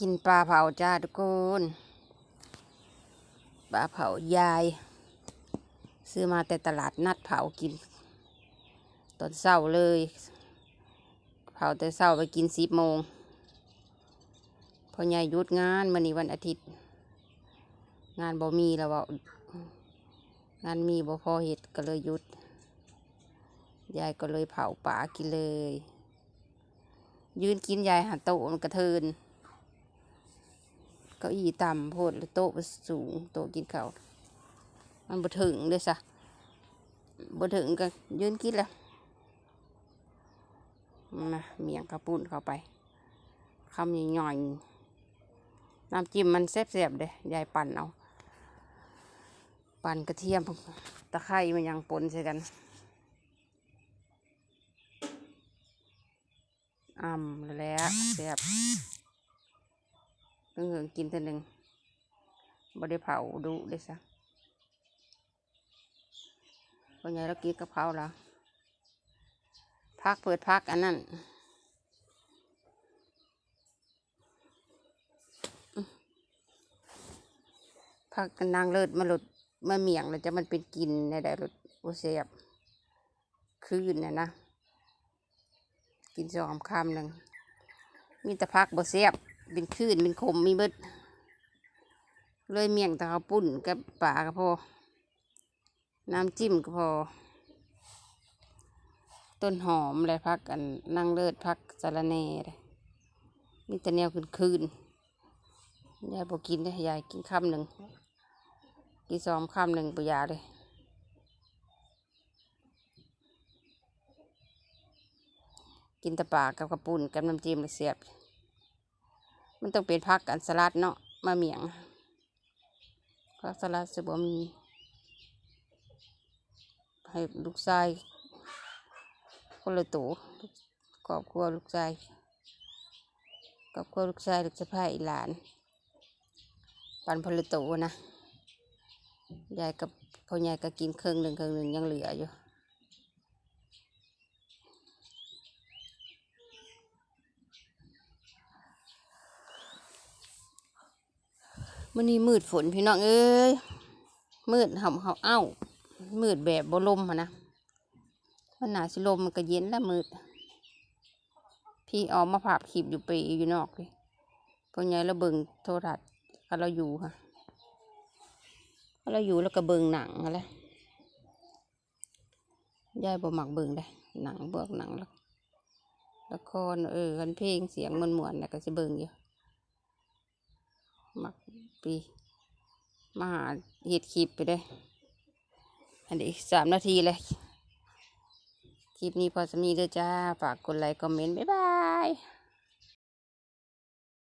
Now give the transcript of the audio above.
กินปลาเผาจ้าทุกคนปลาเผายาย ซื้อมาแต่ตลาดนัดเผากิน ตอนเช้าเลย เผาแต่เช้าไปกินสิบโมงพอยายหยุดงานมื่อนี้วันอาทิตย์ งานบ่มีแล้วว่างานมีบ่พอเห็ดก็เลยหยุดยายก็เลยเผาป่ากินเลย ยืนกินยายหันโตมันกระเทิน ก้าอี้ต่ำโพดโต๊ะสูง โต๊ะกินข้าวมันบ่ถึงเลยซะบ่ถึงก็ยืนกินละมาเมียงกระปุ่นเข้าไปคำใหญ่ๆน้ำจิ้มมันแซ่บๆเด้ยายปั่นเอาปั่นกระเทียมตะไคร้มันยังปนใส่กันอ่ำแล้วแซ่บ เพิ่งกินเท่านึงบ่ได้เผาดูเลยซะวันใหญ่เรากินกะเพราแล้วพักเปิดพักอันนั้นพักกันนางเลิศมาหลุดมาเมียงแล้วจะมันเป็นกินในได้หลุดโอเสียบคืนน่ะนะ กินสองคำหนึ่งมีแต่พักบ่เสียบ เป็นคลื่นเป็นขมมีเบิด เลยเมี่ยงแตะข้าปุ้นกับปลาก็พอ น้ำจิ้มก็พอ ต้นหอมอะไรพักกันนั่งเลิศพักสะระแน่เลยมีแต่แนวคืนคืนยายบอกกินได้ยายกินคำหนึ่งกินสองคำหนึ่งปุยาเลยกินตะปลากับกระปุ่นกับน้ำจิ้มเลยเสียบ มันต้องเป็นผักอันสลัดเนาะมาเมียงผักสลัดจะบ่มีให้ลูกชายคนละตัวครอบครัวลูกชายครอบครัวลูกชายลูกสะพ้ายหลานปันพลตัวนะยายกับพ่อยายก็กินครึ่งหนึ่งครึ่งหนึ่งยังเหลืออยู่ มันนี้มืดฝนพี่น้องเอ้ยมืดห่ำเขาเอ้ามืดแบบบลมอะนะมันหนาสิลมมันก็เย็นแล้วมืด พี่ออกมาภาพขีบอยู่ปีอยู่นอกพี่พอไงเราเบิงโทรทัศน์ก็เราอยู่ค่ะก็เราอยู่แล้วก็เบิงหนังอะไรยายบ่มักเบิงได้ หนังเบิกหนังแล้วละครเออกันเพลงเสียงมันมวนๆน่ะก็จะเบิงอยู่ ปี มาหาเห็ดคลิปไปเลยอันนี้สามนาทีเลยคลิปนี้พอจะมีเด้อจ้า ฝากกดไลค์ คอมเมนต์ บ๊ายบาย